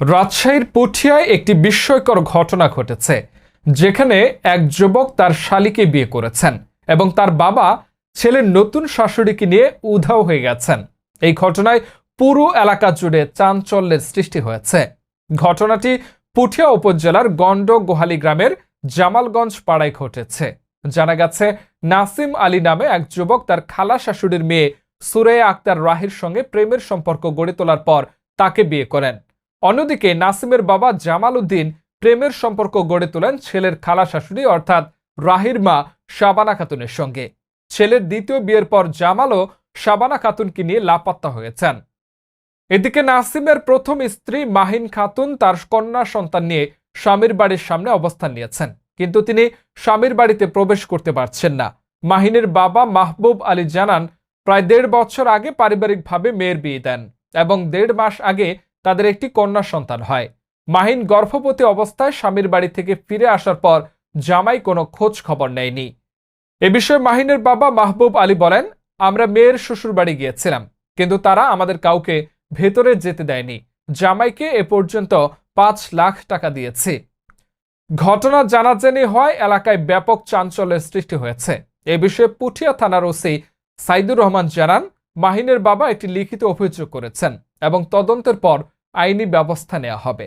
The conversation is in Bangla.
রাজশাহীর পুঠিয়ায় একটি বিস্ময়কর ঘটনা ঘটেছে, যেখানে এক যুবক তার শালিকে বিয়ে করেছেন এবং তার বাবা ছেলের নতুন শাশুড়িকে নিয়ে উধাও হয়ে গেছেন। এই ঘটনায় পুরো এলাকা জুড়ে চাঞ্চল্যের সৃষ্টি হয়েছে। ঘটনাটি পুঠিয়া উপজেলার গন্ড গোহালি গ্রামের জামালগঞ্জ পাড়ায় ঘটেছে। জানা গেছে, নাসিম আলী নামে এক যুবক তার খালা শাশুড়ির মেয়ে সুরেয়া আক্তার রাহির সঙ্গে প্রেমের সম্পর্ক গড়ে তোলার পর তাকে বিয়ে করেন। অন্যদিকে নাসিমের বাবা জামাল উদ্দিন প্রেমের সম্পর্ক গড়ে তোলেন ছেলের খালা শাশুড়ি, অর্থাৎ রাহির মা শাবানা খাতুনের সঙ্গে। ছেলের দ্বিতীয় বিয়ের পর জামালও শাবানা খাতুনকে নিয়ে লাপাত্তা হয়েছেন। এদিকে নাসিমের প্রথম স্ত্রী মাহিন খাতুন তার কন্যা সন্তান নিয়ে স্বামীর বাড়ির সামনে অবস্থান নিয়েছেন। কিন্তু তিনি স্বামীর বাড়িতে প্রবেশ করতে পারছেন না। মাহিনের বাবা মাহবুব আলী জানান, প্রায় দেড় বছর আগে পারিবারিকভাবে মেয়ের বিয়ে দেন এবং দেড় মাস আগে তাদের একটি কন্যা সন্তান হয়। মাহিন গর্ভবতী অবস্থায় স্বামীর বাড়ি থেকে ফিরে আসার পর জামাই কোনো খোঁজ খবর নেয়নি। এ বিষয়ে মাহিনের বাবা মাহবুব আলী বলেন, আমরা মেয়ের শ্বশুর বাড়ি গিয়েছিলাম, কিন্তু তারা আমাদের কাউকে ভেতরে যেতে দেয়নি। জামাইকে এ পর্যন্ত পাঁচ লাখ টাকা দিয়েছি। ঘটনা জানাজানি হয় এলাকায় ব্যাপক চাঞ্চল্যের সৃষ্টি হয়েছে। এ বিষয়ে পুঠিয়া থানার ওসি সাইদুর রহমান জানান, মাহিনের বাবা একটি লিখিত অভিযোগ করেছেন এবং তদন্তের পর আইনি ব্যবস্থা নেওয়া হবে।